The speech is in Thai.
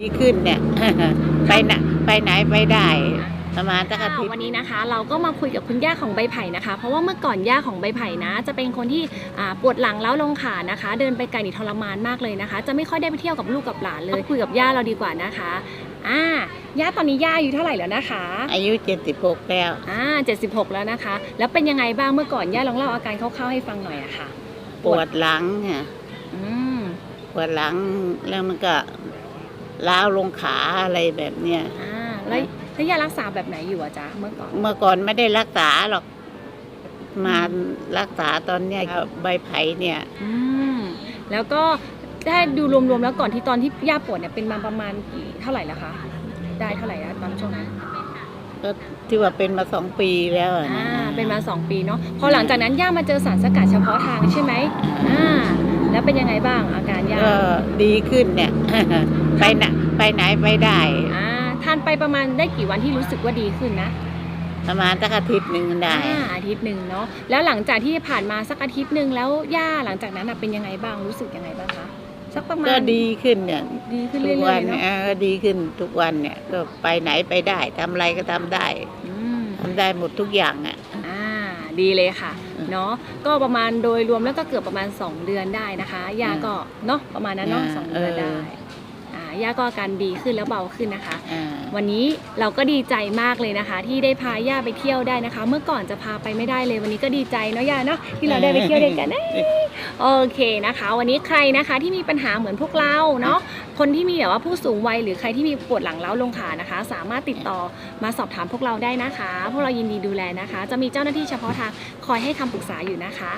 ดีขึ้นเนี่ย ไปไหนไปไหนไปได้ประมาณสักอาทิตย์วันนี้นะคะ เราก็มาคุยกับคุณย่าของใบไผ่นะคะ เพราะว่าเมื่อก่อนย่าของใบไผ่นะ จะเป็นคนที่อ่าปวดหลังแล้วลงขานะคะ เดินไปไกลนี่ทรมานมากเลยนะคะ จะไม่ค่อยได้ไปเที่ยวกับลูกกับหลานเลยคุยกับย่าเราดีกว่านะคะอ่าย่าตอนนี้ย่าอายุเท่าไหร่แล้วนะคะ อายุเจ็ดสิบหกแล้วอ่า76 แล้วนะคะ แล้วเป็นยังไงบ้างเมื่อก่อนย่าลองเล่าอาการคร่าวๆให้ฟังหน่อยอะค่ะ ปวดหลังเนี่ยอืมปวดหลังแล้วมันก็ ล้าวลงขาอะไรแบบเนี้ยอ่าแล้วแล้วย่ารักษาแบบไหนอยู่อะจ๊ะเมื่อก่อนเมื่อก่อนไม่ได้รักษาหรอก มารักษาตอนเนี้ยใบไผ่เนี่ย อืมแล้วก็ได้ดูรวมๆแล้วก่อนที่ตอนที่ย่าปวดเนี่ยเป็นมาประมาณกี่เท่าไหร่แล้วคะได้เท่าไหร่แล้วตอนช่วงนั้นก็ที่ว่าเป็นมาสองปีแล้วอะอ่านะเป็นมา2ปีเนาะพอหลังจากนั้นย่ามาเจอสารสกัดเฉพาะทางใช่ไหมอ่าแล้วเป็นยังไงบ้างอาการย่าก็ดีขึ้นเนี่ย ไปไหนไปไหนไปได้อ่าทานไปประมาณได้กี่วันที่รู้สึกว่าดีขึ้นนะ ประมาณสักอาทิตย์หนึ่งได้อ่าอาทิตย์หนึ่งเนาะแล้วหลังจากที่ผ่านมาสักอาทิตย์หนึ่งแล้วย่าหลังจากนั้นน่ะเป็นยังไงบ้างรู้สึกยังไงบ้างคะสักประมาณก็ดีขึ้นเนี่ยดีขึ้นทุเรื่กอวัยนๆเนาะเออดีขึ้นทุกวันเนี่ยก็ไปไหนไปได้ทำอะไรก็ทำได้อืม ทำได้หมดทุกอย่างอะ อ่าดีเลยค่ะอืมเนาะก็ประมาณโดยรวมแล้วก็เกือบประมาณ 2 เดือนได้นะคะ ยาก็เนาะประมาณนั้นเนาะอ่าสองเดือนเออ ได้อ่า ยาก็อาการดีขึ้นแล้วเบาขึ้นนะคะ อ่าวันนี้เราก็ดีใจมากเลยนะคะ ที่ได้พาย่าไปเที่ยวได้นะคะ เมื่อก่อนจะพาไปไม่ได้เลยวันนี้ก็ดีใจเนาะย่าเนาะที่เราได้ไปเที่ยวด้วยกันนะ โอเคนะคะ วันนี้ใครนะคะที่มีปัญหาเหมือนพวกเราเนาะคนที่มีแบบว่าผู้สูงวัยหรือใครที่มีปวดหลังเล้าลงขานะคะ สามารถติดต่อมาสอบถามพวกเราได้นะคะ พวกเรายินดีดูแลนะคะ จะมีเจ้าหน้าที่เฉพาะทางคอยให้คำปรึกษาอยู่นะคะ